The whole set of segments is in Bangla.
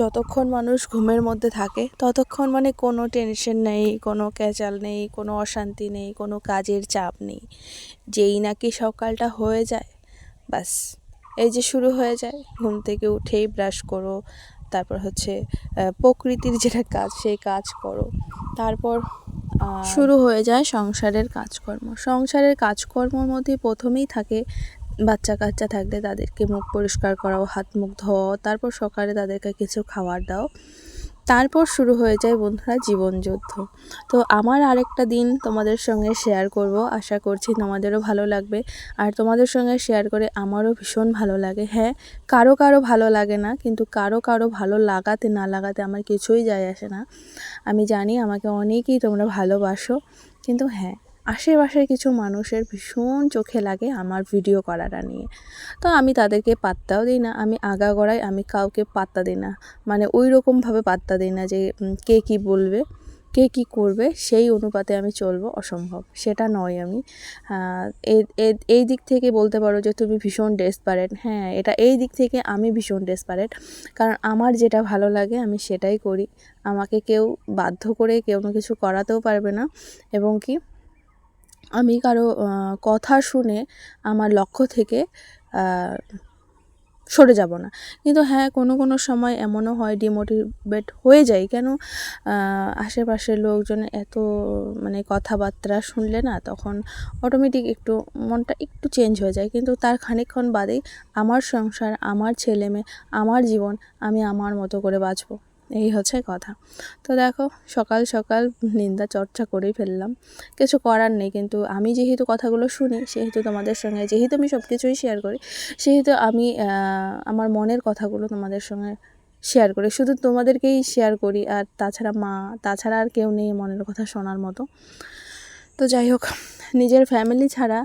যতক্ষণ মানুষ ঘুমের মধ্যে থাকে, ততক্ষণ মানে কোনো টেনশন নেই, কোনো ক্যাচাল নেই, কোনো অশান্তি নেই, কোনো কাজের চাপ নেই। যেই নাকি সকালটা হয়ে যায়, ব্যাস। এই যে শুরু হয়ে যায়, ঘুম থেকে উঠেই ব্রাশ করো, তারপর হচ্ছে প্রকৃতির যেটা কাজ, সেই কাজ করো। তারপর শুরু হয়ে যায় সংসারের কাজকর্ম। সংসারের কাজকর্মর মধ্যে প্রথমেই থাকে বাচ্চা কাচ্চা থাকলে তাদেরকে মুখ পরিষ্কার করাও, হাত মুখ ধোয়াও, তারপর সকালে তাদেরকে কিছু খাবার দাও। তারপর শুরু হয়ে যায় বন্ধুরা জীবনযুদ্ধ তো আমার আরেকটা দিন তোমাদের সঙ্গে শেয়ার করব, আশা করছি তোমাদেরও ভালো লাগবে। আর তোমাদের সঙ্গে শেয়ার করে আমারও ভীষণ ভালো লাগে। হ্যাঁ কারও কারও ভালো লাগে না, কিন্তু কারও কারও ভালো লাগাতে না লাগাতে আমার কিছুই যায় আসে না। আমি জানি আমাকে অনেকেই তোমরা ভালোবাসো, কিন্তু হ্যাঁ আশেপাশের কিছু মানুষের ভীষণ চোখে লাগে আমার ভিডিও করাটা নিয়ে। তো আমি তাদেরকে পাত্তাও দিই না, আমি আগাগোড়ায় আমি কাউকে পাত্তা দিই না। মানে ওই রকমভাবে পাত্তা দিই না যে কে কী বলবে, কে কী করবে, সেই অনুপাতে আমি চলবো অসম্ভব। সেটা নয় আমি। এই দিক থেকে বলতে পারো যে তুমি ভীষণ ডেসপারেট হ্যাঁ এটা এই দিক থেকে আমি ভীষণ ডেসপারেট কারণ আমার যেটা ভালো লাগে আমি সেটাই করি। আমাকে কেউ বাধ্য করে কেউ কিছু করাতেও পারবে না। এবং কি আমি কারও কথা শুনে আমার লক্ষ্য থেকে সরে যাব না। কিন্তু হ্যাঁ কোনো কোনো সময় এমনও হয় ডিমোটিভেট হয়ে যায় কেন? আশেপাশের লোকজন এত মানে কথাবার্তা শুনলে না, তখন অটোমেটিক একটু মনটা একটু চেঞ্জ হয়ে যায়। কিন্তু তার খানিকক্ষণ বাদেই আমার সংসার, আমার ছেলে মেয়ে আমার জীবন আমি আমার মতো করে বাঁচবো। এই হচ্ছে কথা। তো দেখো, সকাল সকাল নিন্দা চর্চা করেই ফেললাম। কিছু করার নেই, কিন্তু আমি যেহেতু কথাগুলো শুনি, সেহেতু তোমাদের সঙ্গে, যেহেতু আমি সব কিছুই শেয়ার করি, সেহেতু আমি আমার মনের কথাগুলো তোমাদের সঙ্গে শেয়ার করি। শুধু তোমাদেরকেই শেয়ার করি, আর তাছাড়া মা, তাছাড়া আর কেউ নেই মনের কথা শোনার মতো। তো যাই হোক, নিজের ফ্যামিলি ছাড়া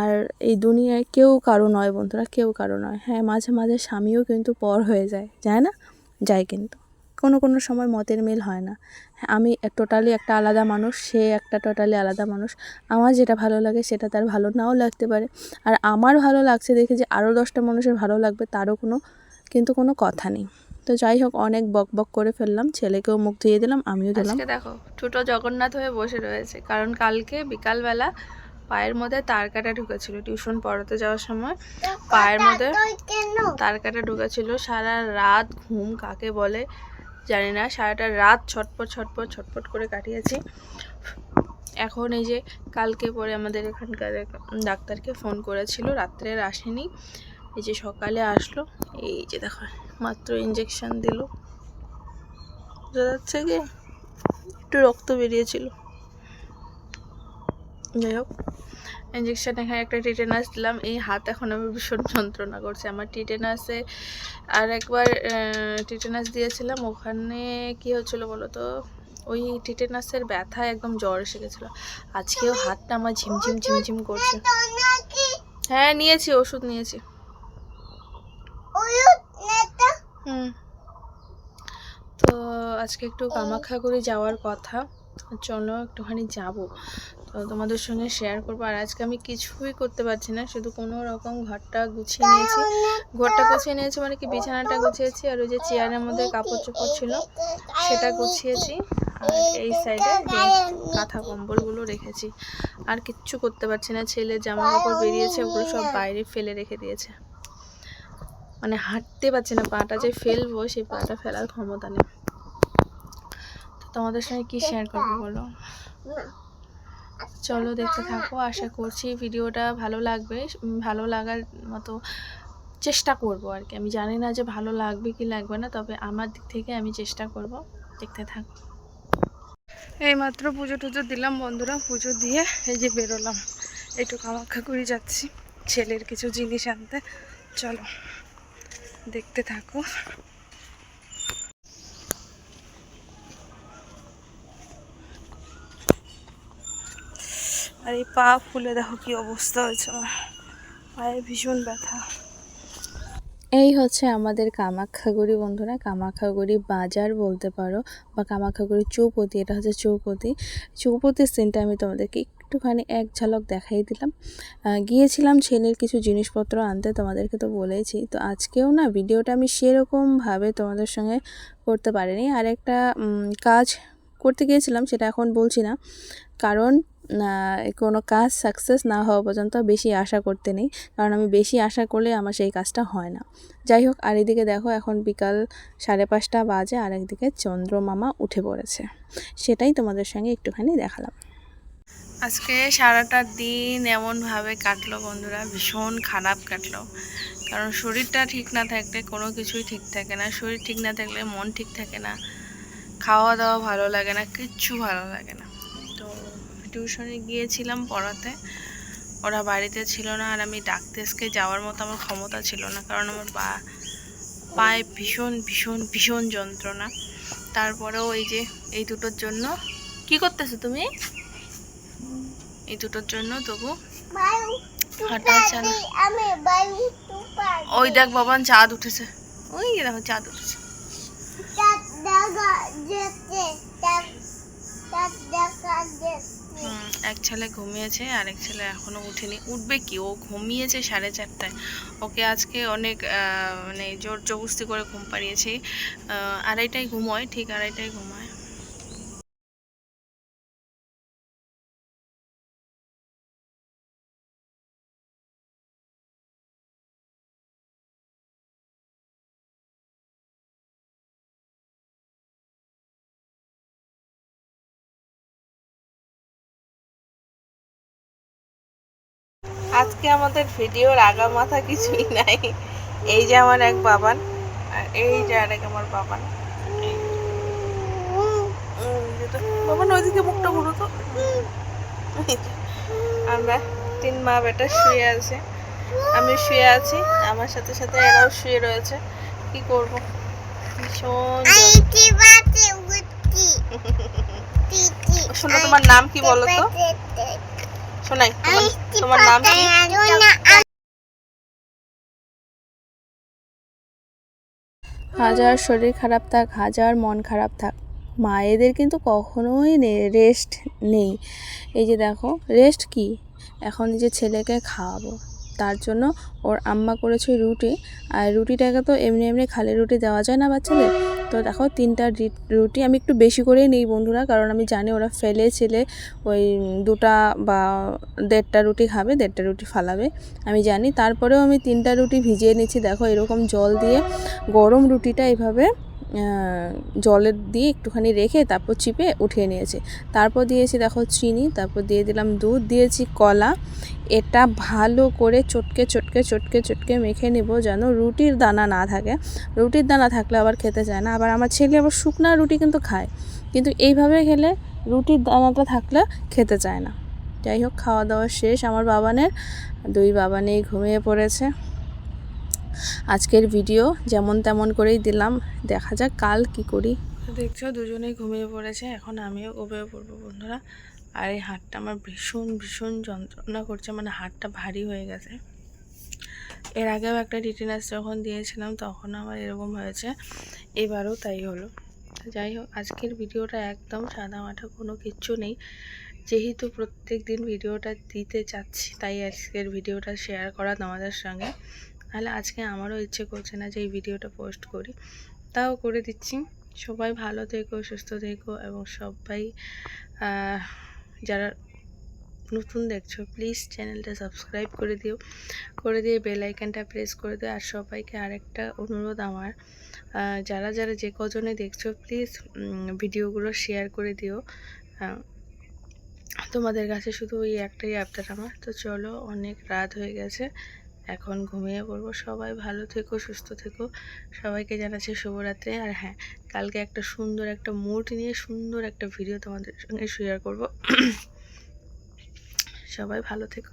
আর এই দুনিয়ায় কেউ কারও নয় বন্ধুরা, কেউ কারও নয়। হ্যাঁ মাঝে মাঝে স্বামীও কিন্তু পর হয়ে যায় যায় না? যায় কিন্তু। কোনো কোনো সময় মতের মিল হয় না। হ্যাঁ, আমি টোটালি একটা আলাদা মানুষ সে একটা টোটালি আলাদা মানুষ। আমার যেটা ভালো লাগে সেটা তার ভালো নাও লাগতে পারে। আর আমার ভালো লাগছে দেখে যে আরও দশটা মানুষের ভালো লাগবে তারও কোনো কিন্তু কোনো কথা নেই। তো যাই হোক অনেক বক বক করে ফেললাম। ছেলেকেও মুখ ধুয়ে দিলাম আমিও দিলাম। দেখো ছোটো জগন্নাথ হয়ে বসে রয়েছে। কারণ কালকে বিকালবেলা পায়ের মধ্যে তার কাটা ঢুকেছিল। টিউশন পড়াতে যাওয়ার সময় পায়ের মধ্যে তার কাটা ঢুকেছিল। সারা রাত ঘুম কাকে বলে জানি না, সারাটা রাত ছটপট ছটপট ছটপট করে কাটিয়েছি। এখন এই যে কালকে পরে আমাদের এখানকার ডাক্তারকে ফোন করেছিল, রাত্রে আসেনি। এই যে সকালে আসলো, এই যে দেখো, মাত্র ইঞ্জেকশন দিল। বোঝা যাচ্ছে কি? একটু রক্ত বেরিয়েছিল। যাই হোক। ইঞ্জেকশন এখানে একটা টিটেনাস দিলাম। এই হাত এখন আমার ভীষণ যন্ত্রণা করছে। আমার টিটেনাসে আর একবার টিটেনাস দিয়েছিলাম। ওখানে কি হচ্ছিল বলো তো ওই টিটেনাসের ব্যথা একদম জ্বর এসে গেছিল। আজকেও হাতটা আমার ঝিমঝিম ঝিমঝিম করছে। হ্যাঁ নিয়েছি, ওষুধ নিয়েছি। হুম। তো আজকে একটু কামাখ্যাগুড়ি যাওয়ার কথা। চলো একটুখানি যাব। তো তোমাদের সঙ্গে শেয়ার করব। আর আজকে আমি কিছুই করতে পারছি না, শুধু কোনো রকম ঘরটা গুছিয়ে নিয়েছি। ঘরটা গুছিয়ে নিয়েছি মানে কি, বিছানাটা গুছিয়েছি আর ওই যে চেয়ারের মধ্যে কাপড় চোপড় ছিল, সেটা গুছিয়েছি। আর এই সাইডে কাঁথা কম্বলগুলো রেখেছি। আর কিচ্ছু করতে পারছি না, ছেলে জামা কাপড় বেরিয়েছে, ওগুলো সব বাইরে ফেলে রেখে দিয়েছে। মানে হাঁটতে পারছি না, পাটা যে ফেলব, সেই পাটা ফেলার ক্ষমতা নেই। তোমাদের সঙ্গে কি শেয়ার করব বলো? চলো দেখতে থাকো আশা করছি ভিডিওটা ভালো লাগবে ভালো লাগার মতো চেষ্টা করব আর কি। আমি জানি না যে ভালো লাগবে কি লাগবে না তবে আমার দিক থেকে আমি চেষ্টা করব। দেখতে থাকো। এইমাত্র পুজো টুজো দিলাম বন্ধুরা পুজো দিয়ে এই যে বেরোলাম। একটু কামাখ্যা করে যাচ্ছি ছেলের কিছু জিনিস আনতে। চলো দেখতে থাকো। আর এই পা ফুলে দেখো কি অবস্থা হয়েছে আমার। পায়ে ভীষণ ব্যথা। এই হচ্ছে আমাদের কামাখ্যাগুড়ি বন্ধুরা। কামাখ্যাগুড়ি বাজার বলতে পারো বা কামাখ্যাগুড়ি চৌপতি, এটা হচ্ছে চৌপতি। চৌপতির সিনটা আমি তোমাদেরকে একটুখানি এক ঝলক দেখাই দিলাম। গিয়েছিলাম ছেলের কিছু জিনিসপত্র আনতে, তোমাদেরকে তো বলেছি তো আজকেও না ভিডিওটা আমি সেরকমভাবে তোমাদের সঙ্গে করতে পারিনি। আর একটা কাজ করতে গিয়েছিলাম সেটা এখন বলছি না। কারণ কোনো কাজ সাকসেস না হওয়া পর্যন্ত বেশি আশা করতে নেই। কারণ আমি বেশি আশা করলে আমার সেই কাজটা হয় না। যাই হোক, আর এদিকে দেখো এখন বিকাল সাড়ে পাঁচটা বাজে আর একদিকে চন্দ্রমামা উঠে পড়েছে। সেটাই তোমাদের সঙ্গে একটুখানি দেখালাম। আজকে সারাটা দিন এমনভাবে কাটলো বন্ধুরা, ভীষণ খারাপ কাটলো। কারণ শরীরটা ঠিক না থাকলে কোনো কিছুই ঠিক থাকে না। শরীর ঠিক না থাকলে মন ঠিক থাকে না। খাওয়া দাওয়া ভালো লাগে না কিচ্ছু ভালো লাগে না। তো টিউশনে গিয়েছিলাম পড়াতে ওরা বাড়িতে ছিল না আর আমি ডাক্তারকে যাওয়ার মতো আমার ক্ষমতা ছিল না কারণ আমার পা পায়ে ভীষণ ভীষণ ভীষণ যন্ত্রণা। তারপরেও এই যে এই দুটোর জন্য কি করতেছো তুমি? এই দুটোর জন্য তবু হাঁটা চালা ওই দেখ বাবান চাঁদ উঠেছে। ওই দেখো চাঁদ উঠেছে। এক ছেলে ঘুমিয়েছে আর এক ছেলে এখনও উঠেনি। উঠবে কি? ও ঘুমিয়েছে সাড়ে চারটায়। ওকে আজকে অনেক মানে জোর জবস্তি করে ঘুম পাড়িয়েছি। আড়াইটায় ঘুমোয়, ঠিক আড়াইটায় ঘুমায়। আজকে আমাদের ভিডিওর আগা মাথা কিছুই নাই। এই যে আমার এক বাবান আর এই যে আরেক আমার বাবান। বাবান ওইদিকে মুখটা ঘুরো তো। আমরা তিন মা বেটা শুয়ে আছে। আমি শুয়ে আছি আমার সাথে সাথে এরাও শুয়ে রয়েছে। কি করব? ভীষণ শোনো তোমার নাম কি বলো তো? শোনাই তোমার নাম কি? হাজার শরীর খারাপ থাক হাজার মন খারাপ থাক। মায়েদের কিন্তু কখনোই রেস্ট নেই। এই যে দেখো রেস্ট কি? এখন এই যে ছেলেকে খাওয়াবো তার জন্য ওর আম্মা করেছে রুটি। আর রুটিটাকে তো এমনি এমনি খালি রুটি দেওয়া যায় না বাচ্চাদের? তো দেখো তিনটা রুটি আমি একটু বেশি করেই নিই বন্ধুরা কারণ আমি জানি ওরা ফেলে ছেলে ওই দুটা বা দেড়টা রুটি খাবে দেড়টা রুটি ফালাবে আমি জানি। তারপরেও আমি তিনটা রুটি ভিজিয়ে নিচ্ছি দেখো এরকম জল দিয়ে গরম রুটিটা এইভাবে আহ, জলের দিয়ে একটুখানি রেখে তারপর চিপে উঠিয়ে নিয়েছি। তারপর দিয়েছি দেখো চিনি, তারপর দিয়ে দিলাম দুধ, দিয়েছি কলা। এটা ভালো করে চটকে চটকে চটকে চটকে মেখে নেব যেন রুটির দানা না থাকে। রুটির দানা থাকলে আবার খেতে চায় না। আবার আমার ছেলে আবার শুকনা রুটি কিন্তু খায়। কিন্তু এইভাবে খেলে রুটির দানাটা থাকলে খেতে চায় না। যাই হোক, খাওয়া দাওয়া শেষ। আমার বাবানের, দুই বাবানেই ঘুমিয়ে পড়েছে। আজকের ভিডিও যেমন তেমন করেই দিলাম। দেখা যাক কাল কি করি। দেখছ, দুজনেই ঘুমিয়ে পড়েছে। এখন আমিও ঘুমিয়ে পড়ব বন্ধুরা। আর এই হাতটা আমার ভীষণ ভীষণ যন্ত্রণা করছে। মানে হাতটা ভারী হয়ে গেছে। এর আগেও একটা টিটিনাস যখন দিয়েছিলাম, তখন আমার এরকম হয়েছে। এবারও তাই হলো। যাই হোক, আজকের ভিডিওটা একদম সাদা মাঠা কোনো কিচ্ছু নেই। যেহেতু প্রত্যেক দিন ভিডিওটা দিতে চাচ্ছি, তাই আজকের ভিডিওটা শেয়ার করা তোমাদের সঙ্গে। তাহলে আজকে আমারও ইচ্ছে করছে না যে এই ভিডিওটা পোস্ট করি। তাও করে দিচ্ছি। সবাই ভালো থেকো, সুস্থ থেকো এবং সবাই যারা নতুন দেখছ প্লিজ চ্যানেলটা সাবস্ক্রাইব করে দিও। করে দিয়ে বেল আইকনটা প্রেস করে দিও। আর সবাইকে আরেকটা অনুরোধ আমার যারা যারা যে কজনে দেখছ প্লিজ ভিডিওগুলো শেয়ার করে দিও। তোমাদের কাছে শুধু ওই একটাই আবদার আমার। তো চলো, অনেক রাত হয়ে গেছে। এখন ঘুমিয়ে পড়ব। সবাই ভালো থেকো, সুস্থ থেকো। সবাইকে জানাচ্ছি শুভরাত্রি। আর হ্যাঁ কালকে একটা সুন্দর একটা মুড নিয়ে সুন্দর একটা ভিডিও তোমাদের সঙ্গে শেয়ার করব। সবাই ভালো থেকো।